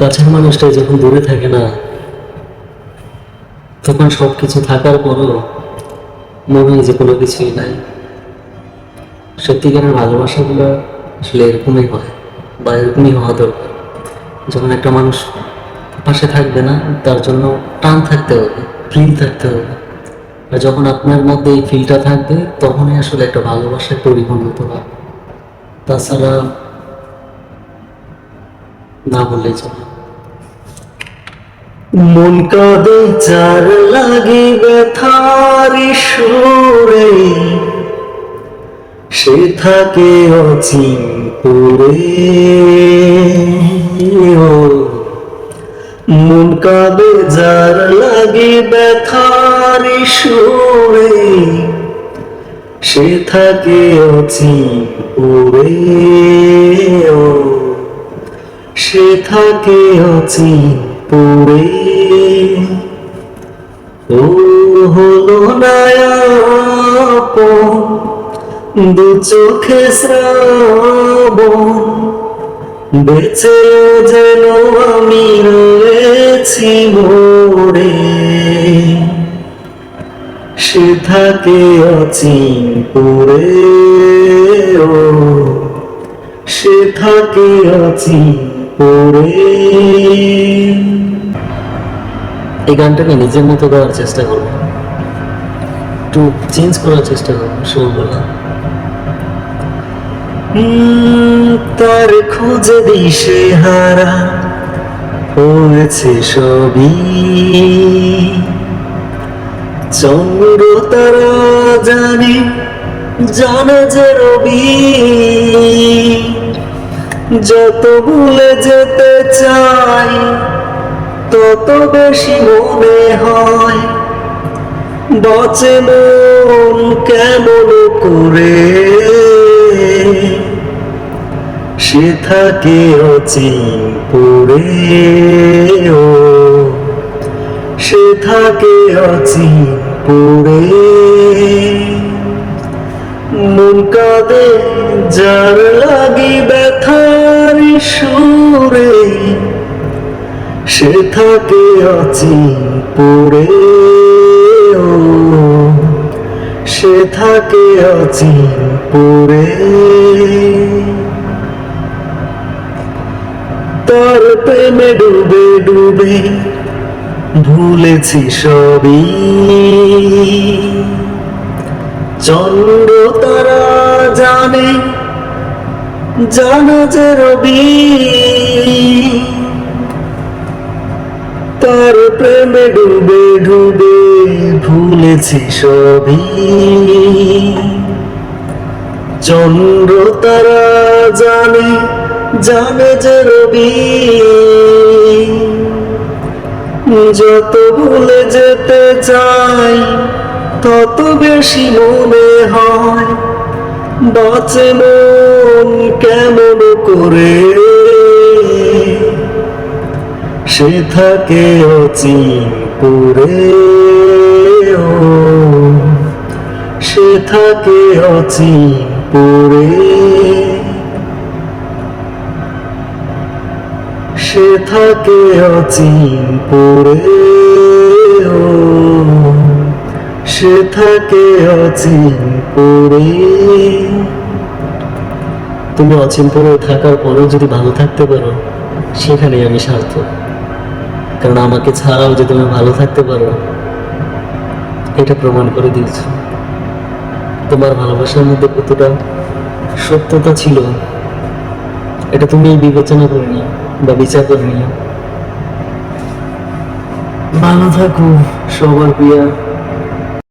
কাছের মানুষটাই যখন দূরে থাকে না, তখন সব কিছু থাকার পরও মনে হয় যে কোনো কিছুই নাই। সত্যিকারের ভালোবাসাগুলো আসলে এরকমই হয় বা এরকমই হওয়া দরকার। যখন একটা মানুষ পাশে থাকবে না, তার জন্য টান থাকতে হবে, ফিল থাকতে হবে। আর যখন আপনার মধ্যে এই ফিলটা থাকবে, তখনই আসলে একটা ভালোবাসায় পরিপূর্ণত। হবে তাছাড়া না বললেই চলে। মন কাঁদে চার লাগে ব্যথার সুরে। সে থাকে অচিপুরে মন কাঁদে, যার লাগে ব্যথার সুরে। সে থাকে অচিপুরে সে থাকে অচিপুরে ও হলো নায়াপন, দু চোখে শ্রাবণ। বেঁচে যেন আমি রয়েছি মোরে সে থাকে অচিপুরে ও, সে থাকে অচিপুরে এই গানটাকে নিজের মতো গাওয়ার চেষ্টা করব। একটু চেঞ্জ করার চেষ্টা করব সুরগুলো তার খুঁজে দিশে হারা হয়েছে সবই। চন্দ্র তারা জানে জানে যে রবি। যত ভুলে যেতে চাই, তত বেশি মনে হয়। বচে মন কেমন করে? সে থাকে অচিপুরে ও সে থাকে অচিপুরে মন কাঁদে যার সে থাকে অচিপুরে ও সে থাকে অচিপুরে তার প্রেমে ডুবে ডুবে ভুলেছি সবই। চন্দ্র তারা জানে জানা যে রবি। ভুলেছি সবই। চন্দ্র তারা জানে জানে যে রবি। যত ভুলে যেতে চাই, তত বেশি মনে হয়, বাঁচে মন কেমন করে? সে থাকে অচিপুরে ও সে থাকে অচিপুরে সে থাকে অচিপুরে ও সে থাকে অচিপুরে তুমি অচিনপুরে থাকার পরেও যদি ভালো থাকতে পারো, সেখানেই আমি সার্থক। কারণ আমাকে ছাড়াও যে তুমি ভালো থাকতে পারো এটা প্রমাণ করে দিয়েছ। তোমার ভালোবাসার মধ্যে কতটা সত্যতা ছিল, এটা তুমি বিবেচনা করে নিও বা বিচার করে নিও। ভালো থাকো সবার প্রিয়া